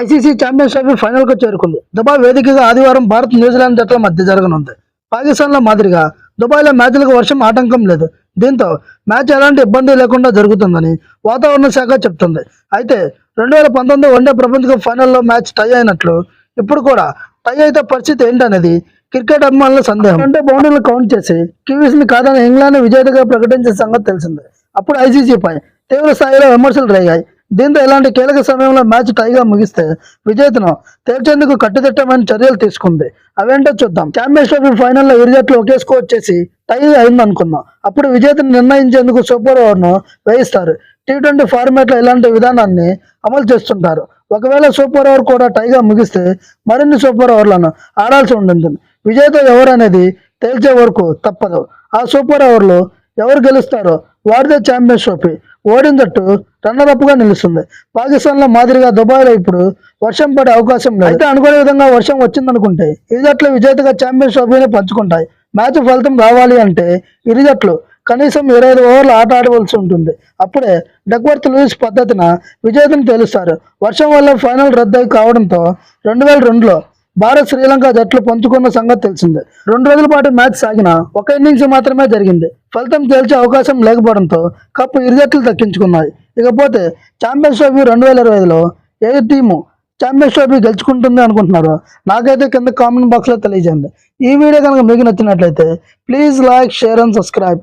ICC champions trophy ఫైనల్కు చేరుకుంది. Dubai వేదికగా ఆదివారం భారత్ న్యూజిలాండ్ జట్ల మధ్య జరగనుంది. పాకిస్తాన్లో మాదిరిగా దుబాయ్లో మ్యాచ్లకు వర్షం ఆటంకం లేదు. దీంతో మ్యాచ్ ఎలాంటి ఇబ్బంది లేకుండా జరుగుతుందని వాతావరణ శాఖ చెప్తుంది. అయితే రెండు వేల పంతొమ్మిది వన్డే ప్రపంచ కప్ ఫైనల్లో మ్యాచ్ టై అయినట్లు ఇప్పుడు కూడా టై అయితే పరిస్థితి ఏంటనేది క్రికెట్ అభిమానుల సందేహం. అంటే బౌండరీలు కౌంట్ చేసి కివీస్ని కాదని ఇంగ్లాండ్ విజేతగా ప్రకటించిన సంగతి తెలిసిందే. అప్పుడు ఐసీసీపై తీవ్ర స్థాయిలో విమర్శలు రేగాయి. దీంతో ఇలాంటి కీలక సమయంలో మ్యాచ్ టైగా ముగిస్తే విజేతను తేల్చేందుకు కట్టుదిట్టమైన చర్యలు తీసుకుంది. అవేంటో చూద్దాం. ఛాంపియన్స్ ట్రోఫీ ఫైనల్లో ఇరు జట్లు ఒకే స్కోర్ చేసి టై అయింది అనుకుందాం అప్పుడు విజేతను నిర్ణయించేందుకు సూపర్ ఓవర్ను వేయిస్తారు. టీ ట్వంటీ ఫార్మాట్లో ఇలాంటి విధానాన్ని అమలు చేస్తుంటారు. ఒకవేళ సూపర్ ఓవర్ కూడా టైగా ముగిస్తే మరిన్ని సూపర్ ఓవర్లను ఆడాల్సి ఉంటుంది. విజేత ఎవరు అనేది తేల్చే వరకు తప్పదు. ఆ సూపర్ ఓవర్లో ఎవరు గెలుస్తారో వాడిదే ఛాంపియన్స్ ట్రోఫీ. ఓడిన జట్టు రన్నర్ నిలుస్తుంది. పాకిస్తాన్లో మాదిరిగా దుబాయ్లో ఇప్పుడు వర్షం పడే అవకాశం లేదు. అయితే అనుకునే విధంగా వర్షం వచ్చిందనుకుంటే ఇరు జట్లు విజేతగా ఛాంపియన్స్ ట్రోఫీని పంచుకుంటాయి. మ్యాచ్ ఫలితం రావాలి అంటే ఇరు జట్లు కనీసం ఇరవై ఐదు ఓవర్లు ఆట ఆడవలసి ఉంటుంది. అప్పుడే డక్వర్త్ లూయిస్ పద్ధతిన విజేతను తేలుస్తారు. వర్షం వల్ల ఫైనల్ రద్దు కావడంతో రెండు వేల రెండులో భారత్ శ్రీలంక జట్లు పంచుకున్న సంగతి తెలిసిందే. రెండు రోజుల పాటు మ్యాచ్ సాగిన ఒక ఇన్నింగ్స్ మాత్రమే జరిగింది. ఫలితం తేల్చే అవకాశం లేకపోవడంతో కప్పు ఇరు జట్లు దక్కించుకున్నాయి. ఇకపోతే ఛాంపియన్స్ ట్రోఫీ రెండు వేల ఇరవై ఐదులో ఏ టీము ఛాంపియన్స్ ట్రోఫీ గెలుచుకుంటుంది అనుకుంటున్నారో నాకైతే కింద కామెంట్ బాక్స్లో తెలియజేయండి. ఈ వీడియో కనుక మీకు నచ్చినట్లయితే please like share and subscribe.